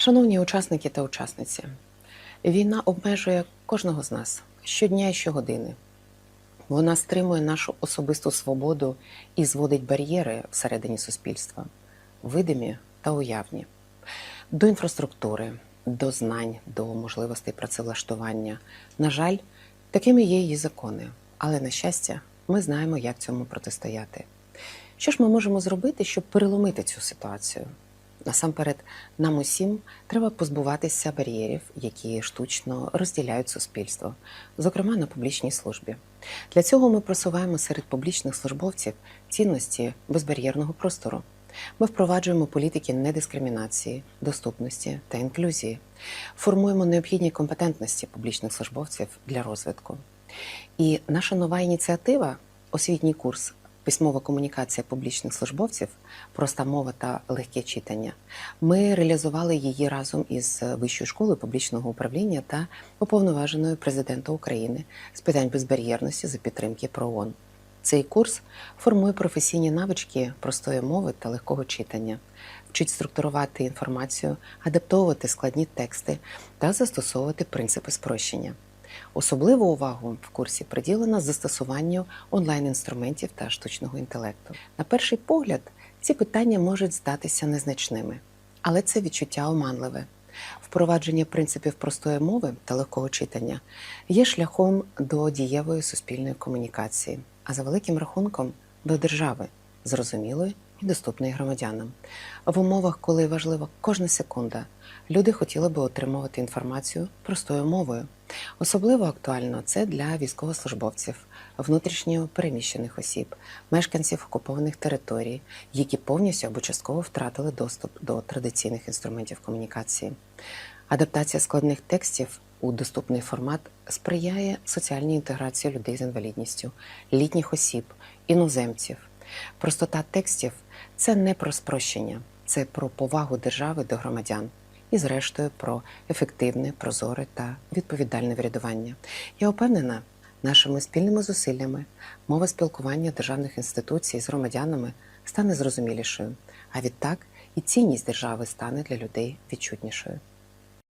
Шановні учасники та учасниці, війна обмежує кожного з нас щодня і щогодини. Вона стримує нашу особисту свободу і зводить бар'єри всередині суспільства, видимі та уявні, до інфраструктури, до знань, до можливостей працевлаштування. На жаль, такими є її закони, але на щастя, ми знаємо, як цьому протистояти. Що ж ми можемо зробити, щоб переломити цю ситуацію? Насамперед, нам усім треба позбуватися бар'єрів, які штучно розділяють суспільство, зокрема на публічній службі. Для цього ми просуваємо серед публічних службовців цінності безбар'єрного простору. Ми впроваджуємо політики недискримінації, доступності та інклюзії, формуємо необхідні компетентності публічних службовців для розвитку. І наша нова ініціатива освітній курс Письмова комунікація публічних службовців, проста мова та легке читання. Ми реалізували її разом із Вищою школою публічного управління та уповноваженою президента України з питань безбар'єрності за підтримки ПРООН. Цей курс формує професійні навички простої мови та легкого читання, вчить структурувати інформацію, адаптовувати складні тексти та застосовувати принципи спрощення. Особливу увагу в курсі приділено застосуванню онлайн-інструментів та штучного інтелекту. На перший погляд, ці питання можуть здатися незначними, але це відчуття оманливе. Впровадження принципів простої мови та легкого читання є шляхом до дієвої суспільної комунікації, а за великим рахунком до держави, зрозумілої і доступної громадянам. В умовах, коли важлива кожна секунда, люди хотіли би отримувати інформацію простою мовою. Особливо актуально це для військовослужбовців, внутрішньо переміщених осіб, мешканців окупованих територій, які повністю або частково втратили доступ до традиційних інструментів комунікації. Адаптація складних текстів у доступний формат сприяє соціальній інтеграції людей з інвалідністю, літніх осіб, іноземців. Простота текстів це не про спрощення, це про повагу держави до громадян і, зрештою, про ефективне, прозоре та відповідальне врядування. Я впевнена, нашими спільними зусиллями мова спілкування державних інституцій з громадянами стане зрозумілішою, а відтак і цінність держави стане для людей відчутнішою.